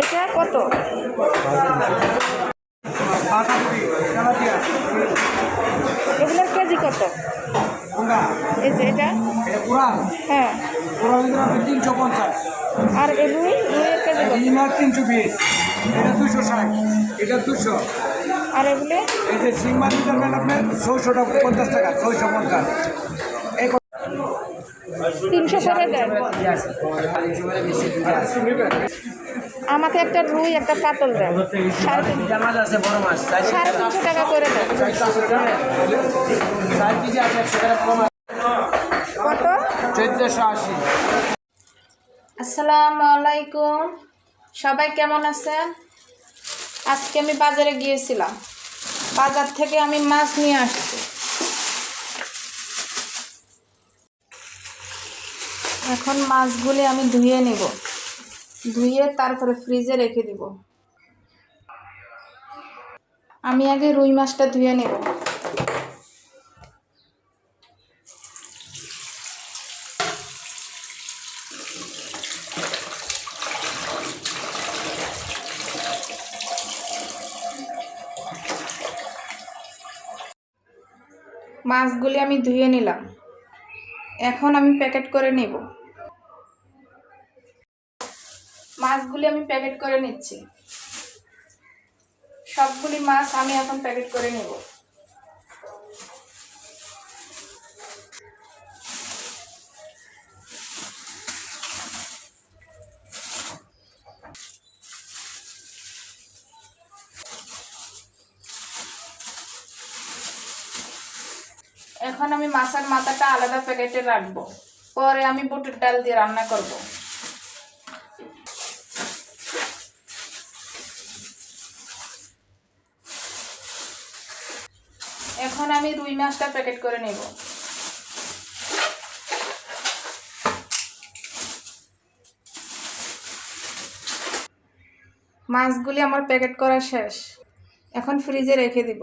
এটা কত? এগুলোর কেজি কত? এই যে এটা? হ্যাঁ। তিনশো পঞ্চাশ। আর এই রুই রুইয়ের কেজি তিনশো বিশ। এটা দুশো ষাট। এটা দুশো। আর এগুলো? এই যে শিং মাছ আপনার ছয়শো টাকা পঞ্চাশ টাকা ছয়শো পঞ্চাশ। তিনশো করে দেন আমাকে একটা রুই একটা কাতল দেন। সাড়ে তিনশো টাকা করে দেন। কত? চোদ্দোশো আশি। আসসালামু আলাইকুম। সবাই কেমন আছেন? আজকে আমি বাজারে গিয়েছিলাম। বাজার থেকে আমি মাছ নিয়ে আসছি। এখন মাছগুলি আমি ধুয়ে নেব। ধুয়ে তারপরে ফ্রিজে রেখে দিব। আমি আগে রুই মাছটা ধুয়ে নেব। মাছগুলি আমি ধুয়ে নিলাম। এখন আমি প্যাকেট করে নেব। মাছগুলি আমি প্যাকেট করে নিচ্ছি। সবগুলি মাছ আমি এখন প্যাকেট করে নেব। এখন আমি মাছের মাথাটা আলাদা প্যাকেটে রাখব। পরে আমি বুটের ডাল দিয়ে রান্না করব। এখন আমি রুই মাছটা প্যাকেট করে নেব। মাছগুলি আমার প্যাকেট করা শেষ। এখন ফ্রিজে রেখে দিব।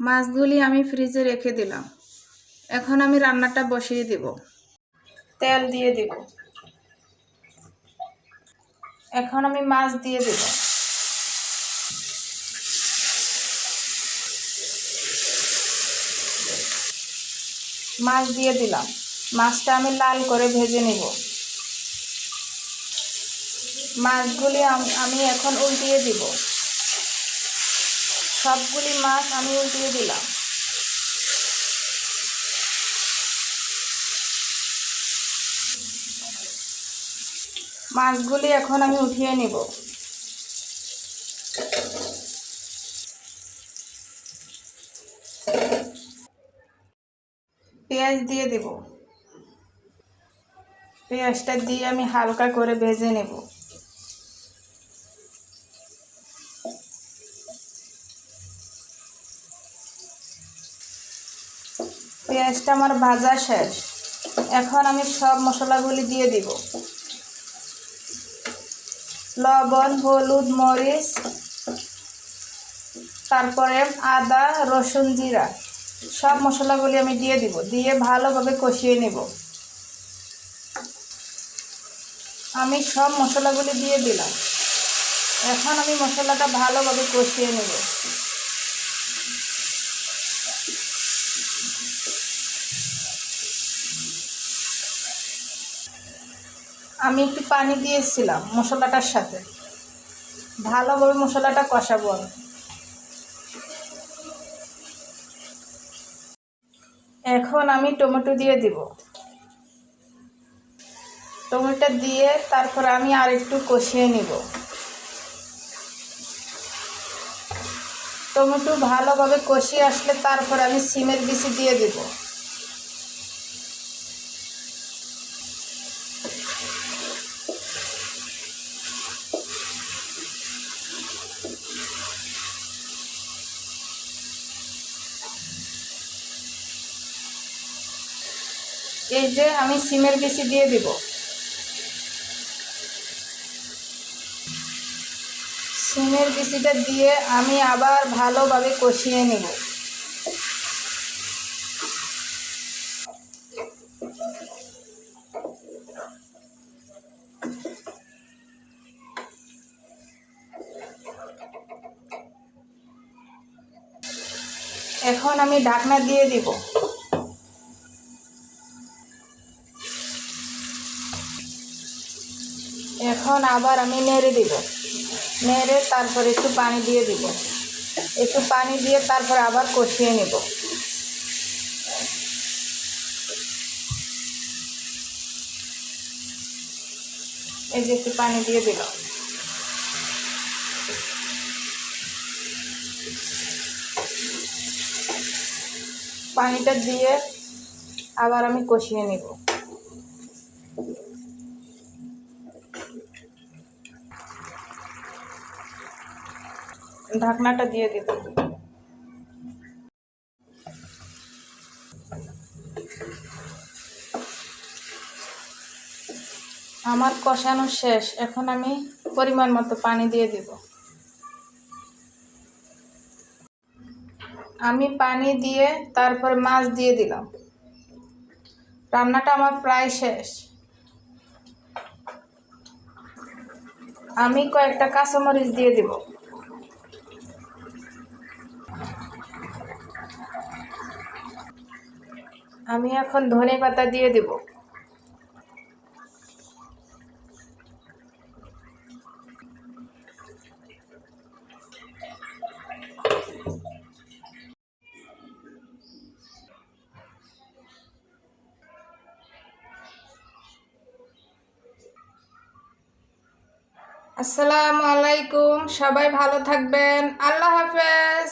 মাছগুলি আমি ফ্রিজে রেখে দিলাম। এখন আমি রান্নাটা বসিয়ে দিব। তেল দিয়ে দিব। এখন আমি মাছ দিয়ে দেব। মাছ দিয়ে দিলাম। মাছটা আমি লাল করে ভেজে নেব। মাছগুলি আমি এখন উল্টিয়ে দিব। সবগুলি মাছ আমি উল্টিয়ে দিলাম। মাছগুলি এখন আমি উঠিয়ে নিব। পেঁয়াজ দিয়ে দেব। পেঁয়াজটা দিয়ে আমি হালকা করে ভেজে নেব। পেঁয়াজটা আমার ভাজা শেষ। এখন আমি সব মশলাগুলি দিয়ে দিব। লবণ, হলুদ, মরিচ, তারপরে আদা, রসুন, জিরা। সব মশলাগুলি আমি দিয়ে দিব, দিয়ে ভালোভাবে কষিয়ে নেব। আমি সব মশলাগুলি দিয়ে দিলাম। এখন আমি মশলাটা ভালোভাবে কষিয়ে নেব। আমি একটু পানি দিয়েছিলাম মশলাটার সাথে। ভালোভাবে মশলাটা কষাবো আমি। এখন আমি টমেটো দিয়ে দিব। টমেটো দিয়ে তারপর আমি আর একটু কষিয়ে নিব। টমেটো ভালোভাবে কষিয়ে আসলে তারপর আমি সিমের বিচি দিয়ে দিব। এই যে আমি সিমের বিচি দিয়ে দিব। সিমের বিচিটা দিয়ে আমি আবার ভালোভাবে কষিয়ে নেব। এখন আমি ঢাকনা দিয়ে দিব। এখন আবার আমি নেড়ে দিব। নেড়ে তারপর একটু পানি দিয়ে দিব। একটু পানি দিয়ে তারপর আবার কষিয়ে নেব। এই যে একটু পানি দিয়ে দিলাম। পানিটা দিয়ে আবার আমি কষিয়ে নেব। ঢাকনাটা দিয়ে দেব আমার কষানো শেষ। এখন আমি পরিমাণ মতো পানি দিয়ে দেব। আমি পানি দিয়ে তারপর মাছ দিয়ে দিলাম। রান্নাটা আমার প্রায় শেষ। আমি কয়েকটা কাঁচামরিচ দিয়ে দিব। আমি এখন ধনে পাতা দিয়ে দেব। আসসালামু আলাইকুম সবাই ভালো থাকবেন। আল্লাহ হাফেজ।